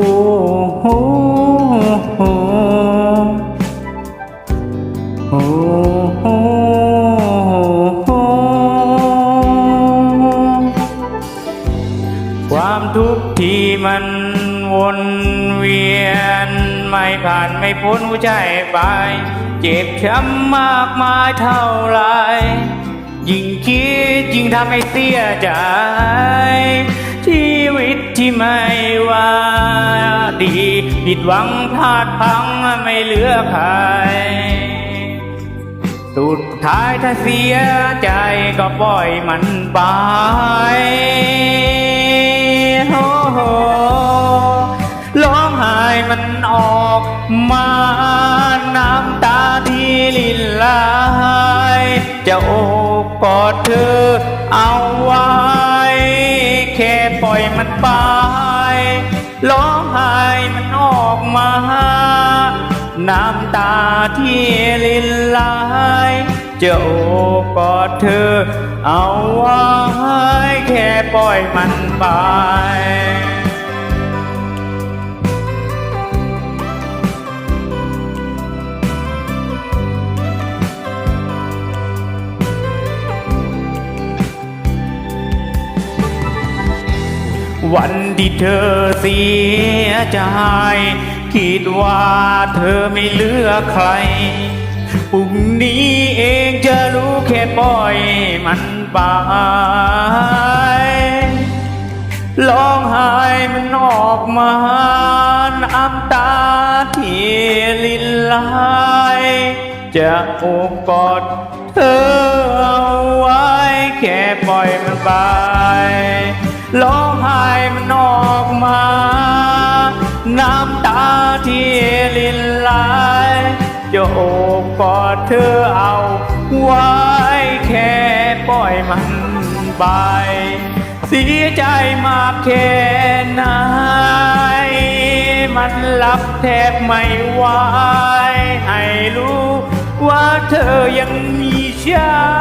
โอ้โหโอ้โหโอโหความทุกข์ที่มันวนเวียน ไม่ผ่านไม่พ้นหัวใจไป เจ็บช้ำมากมายเท่าไรยิ่งคิดยิ่งทำให้เสียใจชีวิตที่ไม่ว่า ดี ผิดหวังพลาดพังไม่เหลือใคร สุดท้ายถ้าเสียใจก็ปล่อยมันไปโอ้โหร้องไห้มันออกมา น้ำตาที่ลินไหลจะโอบกอดเธอเอาไว้ แค่ปล่อยมันไป ร้องไห้มันออกมา น้ำตาที่ลินไหลจะโอบกอดเธอ เอาไว้แค่ปล่อยมันไป วันที่เธอเสียใจคิดว่าเธอไม่เหลือใครพรุ่งนี้เองจะรู้แค่ปล่อยมันไปร้องไห้มันออกมาน้ำตาที่ลินไหลจะโอบกอดเธอเอาไว้แค่ปล่อยมันไป ที่ลินไหลจะโอบกอดเธอเอาไว้แค่ปล่อยมันไปเสียใจมากแค่ไหนมันรับแทบไม่ไหวให้รู้ว่าเธอยังมีฉัน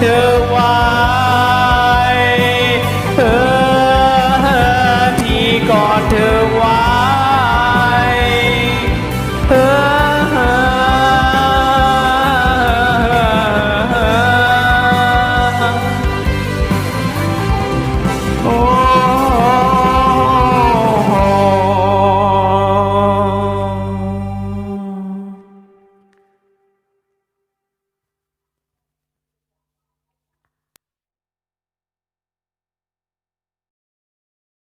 Yeah.